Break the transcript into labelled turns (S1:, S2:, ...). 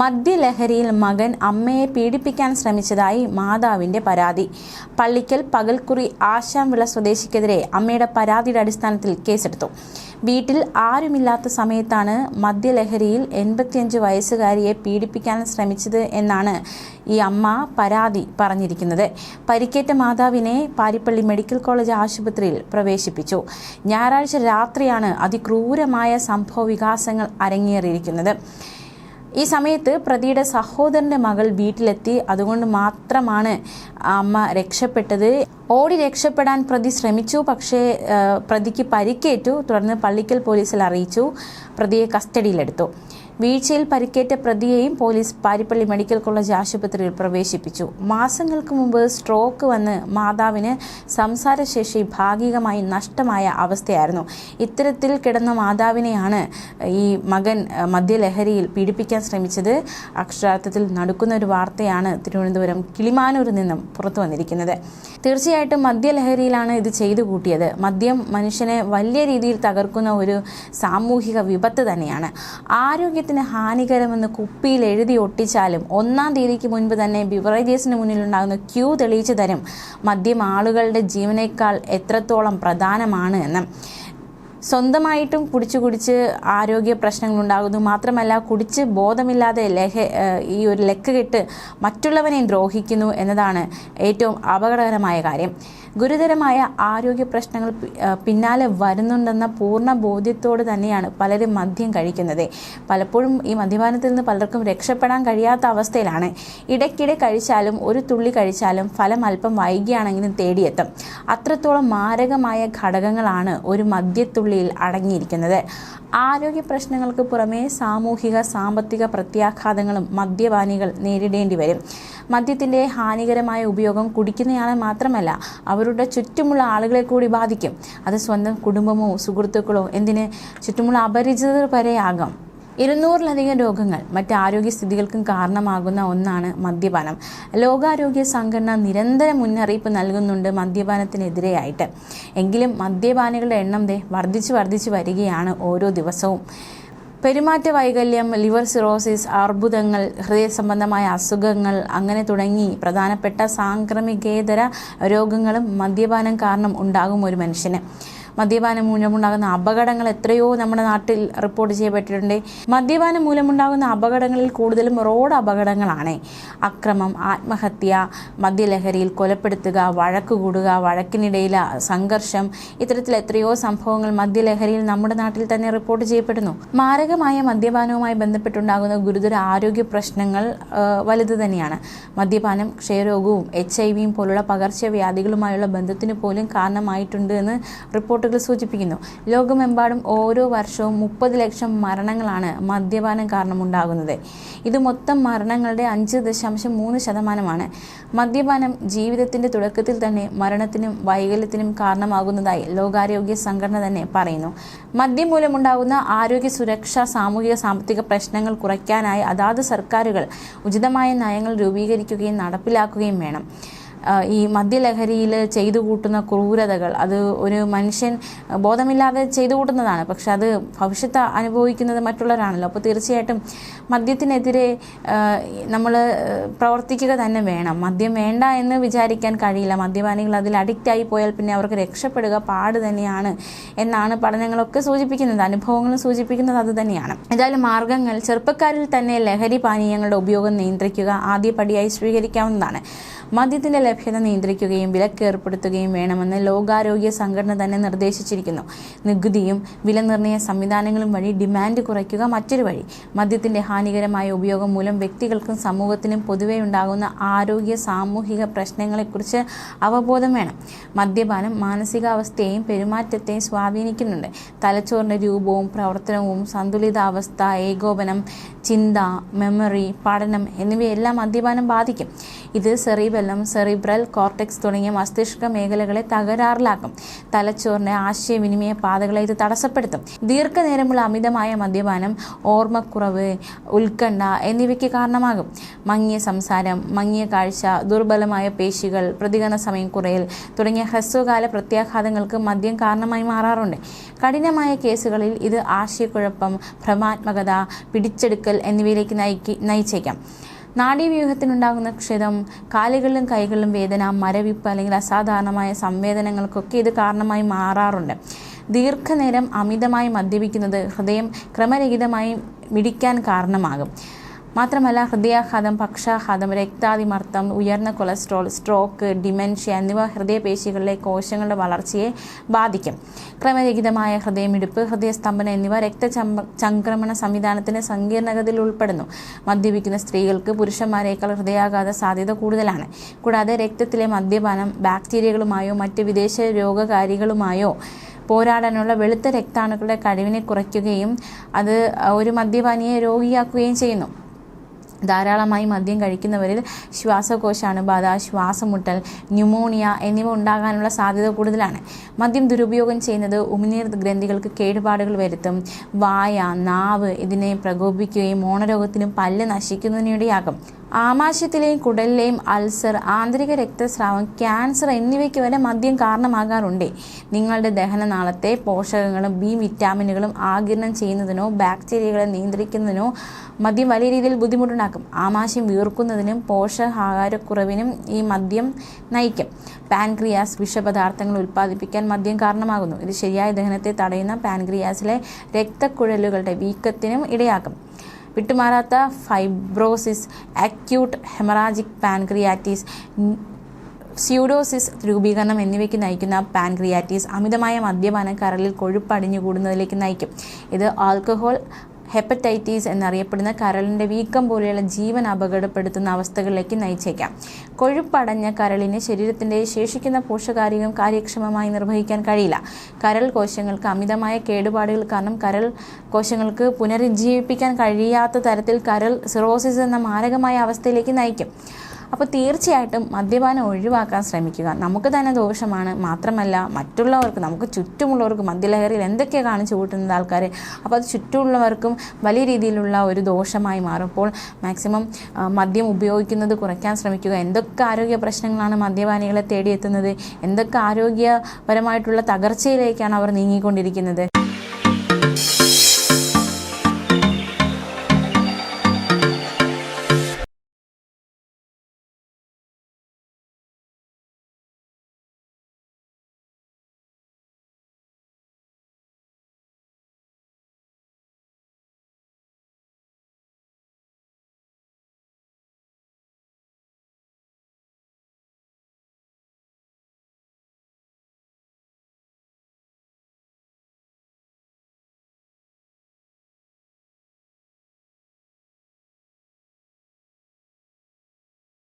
S1: മദ്യലഹരിയിൽ മകൻ അമ്മയെ പീഡിപ്പിക്കാൻ ശ്രമിച്ചതായി മാതാവിന്റെ പരാതി. പള്ളിക്കൽ പകൽക്കുറി ആശാംവിള സ്വദേശിക്കെതിരെ അമ്മയുടെ പരാതിയുടെ അടിസ്ഥാനത്തിൽ കേസെടുത്തു. വീട്ടിൽ ആരുമില്ലാത്ത സമയത്താണ് മദ്യലഹരിയിൽ എൺപത്തിയഞ്ച് വയസ്സുകാരിയെ പീഡിപ്പിക്കാൻ ശ്രമിച്ചത് എന്നാണ് ഈ അമ്മ പരാതി പറഞ്ഞിരിക്കുന്നത്. പരിക്കേറ്റ മാതാവിനെ പാരിപ്പള്ളി മെഡിക്കൽ കോളേജ് ആശുപത്രിയിൽ പ്രവേശിപ്പിച്ചു. ഞായറാഴ്ച രാത്രിയാണ് അതിക്രൂരമായ സംഭവ വികാസങ്ങൾ അരങ്ങേറിയിരിക്കുന്നത്. ഈ സമയത്ത് പ്രതിയുടെ സഹോദരന്റെ മകൾ വീട്ടിലെത്തി. അതുകൊണ്ട് മാത്രമാണ് അമ്മ രക്ഷപ്പെട്ടത്. ഓടി രക്ഷപ്പെടാൻ പ്രതി ശ്രമിച്ചു. പക്ഷേ പ്രതിക്ക് പരിക്കേറ്റു. തുടർന്ന് പള്ളിക്കൽ പോലീസിൽ അറിയിച്ചു. പ്രതിയെ കസ്റ്റഡിയിലെടുത്തു. വീഴ്ചയിൽ പരിക്കേറ്റ പ്രതിയെയും പോലീസ് പാരിപ്പള്ളി മെഡിക്കൽ കോളേജ് ആശുപത്രിയിൽ പ്രവേശിപ്പിച്ചു. മാസങ്ങൾക്ക് മുമ്പ് സ്ട്രോക്ക് വന്ന് മാതാവിന് സംസാരശേഷി ഭാഗികമായി നഷ്ടമായ അവസ്ഥയായിരുന്നു. ഇത്തരത്തിൽ കിടന്ന മാതാവിനെയാണ് ഈ മകൻ മദ്യലഹരിയിൽ പീഡിപ്പിക്കാൻ ശ്രമിച്ചത്. അക്ഷരാർത്ഥത്തിൽ നടക്കുന്ന ഒരു വാർത്തയാണ് തിരുവനന്തപുരം കിളിമാനൂരിൽ നിന്നും പുറത്തു വന്നിരിക്കുന്നത്. തീർച്ചയായിട്ടും മദ്യലഹരിയിലാണ് ഇത് ചെയ്തു കൂട്ടിയത്. മദ്യം മനുഷ്യനെ വലിയ രീതിയിൽ തകർക്കുന്ന ഒരു സാമൂഹിക വിപത്ത് തന്നെയാണ്. ആരോഗ്യത്തിന് ഹാനികരമെന്ന് കുപ്പിയിൽ എഴുതി ഒട്ടിച്ചാലും ഒന്നാം തീയതിക്ക് മുൻപ് തന്നെ ബിവറേജേഴ്സിന് മുന്നിലുണ്ടാകുന്ന ക്യൂ തെളിയിച്ചു തരും. മദ്യം ആളുകളുടെ ജീവനേക്കാൾ എത്രത്തോളം പ്രധാനമാണ് എന്ന്. സ്വന്തമായിട്ടും കുടിച്ച് കുടിച്ച് ആരോഗ്യ പ്രശ്നങ്ങൾ ഉണ്ടാകുന്നു മാത്രമല്ല കുടിച്ച് ബോധമില്ലാതെ ലഹ ഈ ഒരു ലെക്ക് കെട്ട് മറ്റുള്ളവനെ ദ്രോഹിക്കുന്നു എന്നതാണ് ഏറ്റവും അപകടകരമായ കാര്യം. ഗുരുതരമായ ആരോഗ്യ പ്രശ്നങ്ങൾ പിന്നാലെ വരുന്നുണ്ടെന്ന പൂർണ ബോധ്യത്തോട് തന്നെയാണ് പലരും മദ്യം കഴിക്കുന്നത്. പലപ്പോഴും ഈ മദ്യപാനത്തിൽ നിന്ന് പലർക്കും രക്ഷപ്പെടാൻ കഴിയാത്ത അവസ്ഥയിലാണ്. ഇടയ്ക്കിടെ കഴിച്ചാലും ഒരു തുള്ളി കഴിച്ചാലും ഫലം അല്പം വൈകിയാണെങ്കിലും തേടിയെത്തും. അത്രത്തോളം മാരകമായ ഘടകങ്ങളാണ് ഒരു മദ്യത്തുള്ളിയിൽ അടങ്ങിയിരിക്കുന്നത്. ആരോഗ്യ പ്രശ്നങ്ങൾക്ക് പുറമേ സാമൂഹിക സാമ്പത്തിക പ്രത്യാഘാതങ്ങളും മദ്യപാനികൾ നേരിടേണ്ടി വരും. മദ്യത്തിന്റെ ഹാനികരമായ ഉപയോഗം കുടിക്കുന്നയാളെ മാത്രമല്ല അവരുടെ ചുറ്റുമുള്ള ആളുകളെ കൂടി ബാധിക്കും. അത് സ്വന്തം കുടുംബമോ സുഹൃത്തുക്കളോ എന്തിന്? ചുറ്റുമുള്ള അപരിചിതർ വരെയാകാം ഇരുന്നൂറിലധികം രോഗങ്ങൾ മറ്റ് ആരോഗ്യസ്ഥിതികൾക്കും കാരണമാകുന്ന ഒന്നാണ് മദ്യപാനം. ലോകാരോഗ്യ സംഘടന നിരന്തര മുന്നറിയിപ്പ് നൽകുന്നുണ്ട് മദ്യപാനത്തിനെതിരെയായിട്ട്. എങ്കിലും മദ്യപാനികളുടെ എണ്ണം ദേ വർദ്ധിച്ചു വർദ്ധിച്ചു വരികയാണ് ഓരോ ദിവസവും. പെരുമാറ്റ വൈകല്യം ലിവർ സിറോസിസ് അർബുദങ്ങൾ ഹൃദയ സംബന്ധമായ അസുഖങ്ങൾ അങ്ങനെ തുടങ്ങി പ്രധാനപ്പെട്ട സാംക്രമികേതര രോഗങ്ങളും മദ്യപാനം കാരണം ഉണ്ടാകും ഒരു മനുഷ്യന്. മദ്യപാനം മൂലമുണ്ടാകുന്ന അപകടങ്ങൾ എത്രയോ നമ്മുടെ നാട്ടിൽ റിപ്പോർട്ട് ചെയ്യപ്പെട്ടിട്ടുണ്ട്. മദ്യപാനം മൂലമുണ്ടാകുന്ന അപകടങ്ങളിൽ കൂടുതലും റോഡ് അപകടങ്ങളാണ്. അക്രമം ആത്മഹത്യ മദ്യലഹരിയിൽ കൊലപ്പെടുത്തുക വഴക്ക് കൂടുക വഴക്കിനിടയിൽ സംഘർഷം ഇത്തരത്തിൽ എത്രയോ സംഭവങ്ങൾ മദ്യലഹരിയിൽ നമ്മുടെ നാട്ടിൽ തന്നെ റിപ്പോർട്ട് ചെയ്യപ്പെടുന്നു. മാരകമായ മദ്യപാനവുമായി ബന്ധപ്പെട്ടുണ്ടാകുന്ന ഗുരുതര ആരോഗ്യ പ്രശ്നങ്ങൾ വലുത് തന്നെയാണ്. മദ്യപാനം ക്ഷയരോഗവും എച്ച് ഐ വിയും പോലുള്ള പകർച്ചവ്യാധികളുമായുള്ള ബന്ധത്തിന് പോലും കാരണമായിട്ടുണ്ട് എന്ന് റിപ്പോർട്ടുകൾ സൂചിപ്പിക്കുന്നു. ലോകമെമ്പാടും ഓരോ വർഷവും മുപ്പത് ലക്ഷം മരണങ്ങളാണ് മദ്യപാനം കാരണമുണ്ടാകുന്നത്. ഇത് മൊത്തം മരണങ്ങളുടെ അഞ്ച് ദശാംശം മൂന്ന് ശതമാനമാണ്. മദ്യപാനം ജീവിതത്തിന്റെ തുടക്കത്തിൽ തന്നെ മരണത്തിനും വൈകല്യത്തിനും കാരണമാകുന്നതായി ലോകാരോഗ്യ സംഘടന തന്നെ പറയുന്നു. മദ്യം മൂലമുണ്ടാകുന്ന ആരോഗ്യ സുരക്ഷാ സാമൂഹിക സാമ്പത്തിക പ്രശ്നങ്ങൾ കുറയ്ക്കാനായി അതാത് സർക്കാരുകൾ ഉചിതമായ നയങ്ങൾ രൂപീകരിക്കുകയും നടപ്പിലാക്കുകയും വേണം. ഈ മദ്യലഹരിയിൽ ചെയ്തു കൂട്ടുന്ന ക്രൂരതകൾ അത് ഒരു മനുഷ്യൻ ബോധമില്ലാതെ ചെയ്തു കൂട്ടുന്നതാണ്. പക്ഷെ അത് ഭവിഷ്യത്ത് അനുഭവിക്കുന്നത് മറ്റുള്ളവരാണല്ലോ. അപ്പോൾ തീർച്ചയായിട്ടും മദ്യത്തിനെതിരെ നമ്മൾ പ്രവർത്തിക്കുക തന്നെ വേണം. മദ്യം വേണ്ട എന്ന് വിചാരിക്കാൻ കഴിയില്ല. മദ്യപാനികൾ അതിൽ അഡിക്റ്റായി പോയാൽ പിന്നെ അവർക്ക് രക്ഷപ്പെടുക പാട് തന്നെയാണ് എന്നാണ് പഠനങ്ങളൊക്കെ സൂചിപ്പിക്കുന്നത്. അനുഭവങ്ങളും സൂചിപ്പിക്കുന്നത് അത് തന്നെയാണ്. ഏതായാലും മാർഗങ്ങൾ ചെറുപ്പക്കാരിൽ തന്നെ ലഹരി പാനീയങ്ങളുടെ ഉപയോഗം നിയന്ത്രിക്കുക ആദ്യപടിയായി സ്വീകരിക്കാവുന്നതാണ്. മദ്യത്തിന്റെ ലഭ്യത നിയന്ത്രിക്കുകയും വിലക്ക് ഏർപ്പെടുത്തുകയും വേണമെന്ന് ലോകാരോഗ്യ സംഘടന തന്നെ നിർദ്ദേശിച്ചിരിക്കുന്നു. നികുതിയും വിലനിർണയ സംവിധാനങ്ങളും വഴി ഡിമാൻഡ് കുറയ്ക്കുക മറ്റൊരു വഴി. മദ്യത്തിന്റെ ഹാനികരമായ ഉപയോഗം മൂലം വ്യക്തികൾക്കും സമൂഹത്തിനും പൊതുവെ ഉണ്ടാകുന്ന ആരോഗ്യ സാമൂഹിക പ്രശ്നങ്ങളെക്കുറിച്ച് അവബോധം വേണം. മദ്യപാനം മാനസികാവസ്ഥയെയും പെരുമാറ്റത്തെയും സ്വാധീനിക്കുന്നുണ്ട്. തലച്ചോറിന്റെ രൂപവും പ്രവർത്തനവും സന്തുലിതാവസ്ഥ ഏകോപനം ചിന്ത മെമ്മറി പഠനം എന്നിവയെല്ലാം മദ്യപാനം ബാധിക്കും. ഇത് സെറിബെല്ലം സെറിബ്രൽ കോർട്ടെക്സ് തുടങ്ങിയ മസ്തിഷ്ക മേഖലകളെ തകരാറിലാക്കും. തലച്ചോറിന് ആശയവിനിമയ പാതകളെ ഇത് തടസ്സപ്പെടുത്തും. ദീർഘനേരമുള്ള അമിതമായ മദ്യപാനം ഓർമ്മക്കുറവ് ഉത്കണ്ഠ എന്നിവയ്ക്ക് കാരണമാകും. മങ്ങിയ സംസാരം മങ്ങിയ കാഴ്ച ദുർബലമായ പേശികൾ പ്രതികരണ സമയം കുറയൽ തുടങ്ങിയ ഹ്രസ്വകാല പ്രത്യാഘാതങ്ങൾക്ക് മദ്യം കാരണമായി മാറാറുണ്ട്. കഠിനമായ കേസുകളിൽ ഇത് ആശയക്കുഴപ്പം ഭ്രമാത്മകത പിടിച്ചെടുക്കൽ എന്നിവയിലേക്ക് നയിക്കി നയിച്ചേക്കാം. നാഡീവ്യൂഹത്തിനുണ്ടാകുന്ന ക്ഷതം കാലുകളിലും കൈകളിലും വേദന മരവിപ്പ് അല്ലെങ്കിൽ അസാധാരണമായ സംവേദനങ്ങൾക്കൊക്കെ ഇത് കാരണമായി മാറാറുണ്ട്. ദീർഘനേരം അമിതമായി മദ്യപിക്കുന്നത് ഹൃദയം ക്രമരഹിതമായി മിടിക്കാൻ കാരണമാകും. മാത്രമല്ല ഹൃദയാഘാതം പക്ഷാഘാതം രക്താതിമർദ്ദം ഉയർന്ന കൊളസ്ട്രോൾ സ്ട്രോക്ക് ഡിമെൻഷ്യ എന്നിവ ഹൃദയപേശികളിലെ കോശങ്ങളുടെ വളർച്ചയെ ബാധിക്കും. ക്രമരഹിതമായ ഹൃദയമിടിപ്പ് ഹൃദയസ്തംഭനം എന്നിവ രക്തചംക്രമണ ചംക്രമണ സംവിധാനത്തിന്റെ സങ്കീർണതയിൽ ഉൾപ്പെടുന്നു. മദ്യപിക്കുന്ന സ്ത്രീകൾക്ക് പുരുഷന്മാരേക്കാൾ ഹൃദയാഘാത സാധ്യത കൂടുതലാണ്. കൂടാതെ രക്തത്തിലെ മദ്യപാനം ബാക്ടീരിയകളുമായോ മറ്റ് വിദേശ രോഗകാരികളുമായോ പോരാടാനുള്ള വെളുത്ത രക്താണുക്കളുടെ കഴിവിനെ കുറയ്ക്കുകയും അത് ഒരു മദ്യപാനിയെ രോഗിയാക്കുകയും ചെയ്യുന്നു. ധാരാളമായി മദ്യം കഴിക്കുന്നവരിൽ ശ്വാസകോശാണുബാധ ശ്വാസമുട്ടൽ ന്യൂമോണിയ എന്നിവ ഉണ്ടാകാനുള്ള സാധ്യത കൂടുതലാണ്. മദ്യം ദുരുപയോഗം ചെയ്യുന്നത് ഉമിനീർ ഗ്രന്ഥികൾക്ക് കേടുപാടുകൾ വരുത്തും. വായ നാവ് ഇതിനെ പ്രകോപിക്കുകയും മോണരോഗത്തിനും പല്ല് നശിക്കുന്നതിനിടയാകും. ആമാശയത്തിലെയും കുടലിലെയും അൾസർ ആന്തരിക രക്തസ്രാവം ക്യാൻസർ എന്നിവയ്ക്ക് വരെ മദ്യം കാരണമാകാറുണ്ട്. നിങ്ങളുടെ ദഹനനാളത്തെ പോഷകങ്ങളും ബി വിറ്റാമിനുകളും ആകിരണം ചെയ്യുന്നതിനോ ബാക്ടീരിയകളെ നിയന്ത്രിക്കുന്നതിനോ മദ്യം വലിയ രീതിയിൽ ബുദ്ധിമുട്ടുണ്ടാക്കും. ആമാശയം വീർക്കുന്നതിനും പോഷകാഹാരക്കുറവിനും ഈ മദ്യം നയിക്കും. പാൻക്രിയാസ് വിഷപദാർത്ഥങ്ങൾ ഉൽപ്പാദിപ്പിക്കാൻ മദ്യം കാരണമാകുന്നു. ഇത് ശരിയായ ദഹനത്തെ തടയുന്ന പാൻക്രിയാസിലെ രക്തക്കുഴലുകളുടെ വീക്കത്തിനും ഇടയാക്കും. വിട്ടുമാറാത്ത ഫൈബ്രോസിസ് അക്യൂട്ട് ഹെമറാജിക് പാൻക്രിയാറ്റിസ് സ്യൂഡോസിസ് രൂപീകരണം എന്നിവയ്ക്ക് നയിക്കുന്ന പാൻക്രിയാറ്റിസ് അമിതമായ മദ്യപാനം കരളിൽ കൊഴുപ്പ് അടിഞ്ഞുകൂടുന്നതിലേക്ക് നയിക്കും. ഇത് ആൽക്കഹോൾ ഹെപ്പറ്റൈറ്റീസ് എന്നറിയപ്പെടുന്ന കരളിന്റെ വീക്കം പോലെയുള്ള ജീവൻ അപകടപ്പെടുത്തുന്ന അവസ്ഥകളിലേക്ക് നയിച്ചേക്കാം. കൊഴുപ്പടഞ്ഞ കരളിന് ശരീരത്തിന്റെ ശേഷിക്കുന്ന പോഷകാരികം കാര്യക്ഷമമായി നിർവഹിക്കാൻ കഴിയില്ല. കരൾ കോശങ്ങൾക്ക് അമിതമായ കേടുപാടുകൾ കാരണം കരൾ കോശങ്ങൾക്ക് പുനരുജ്ജീവിപ്പിക്കാൻ കഴിയാത്ത തരത്തിൽ കരൾ സിറോസിസ് എന്ന മാരകമായ അവസ്ഥയിലേക്ക് നയിക്കും. അപ്പോൾ തീർച്ചയായിട്ടും മദ്യപാനം ഒഴിവാക്കാൻ ശ്രമിക്കുക. നമുക്ക് തന്നെ ദോഷമാണ്. മാത്രമല്ല മറ്റുള്ളവർക്ക് നമുക്ക് ചുറ്റുമുള്ളവർക്ക് മദ്യലഹരിയിൽ എന്തൊക്കെ കാണിച്ചു കൂട്ടുന്നത് ആൾക്കാർ അപ്പോൾ അത് ചുറ്റുമുള്ളവർക്കും വലിയ രീതിയിലുള്ള ഒരു ദോഷമായി മാറുമ്പോൾ മാക്സിമം മദ്യം ഉപയോഗിക്കുന്നത് കുറയ്ക്കാൻ ശ്രമിക്കുക. എന്തൊക്കെ ആരോഗ്യ പ്രശ്നങ്ങളാണ് മദ്യപാനികളെ തേടിയെത്തുന്നത്? എന്തൊക്കെ ആരോഗ്യപരമായിട്ടുള്ള തകർച്ചയിലേക്കാണ് അവർ നീങ്ങിക്കൊണ്ടിരിക്കുന്നത്?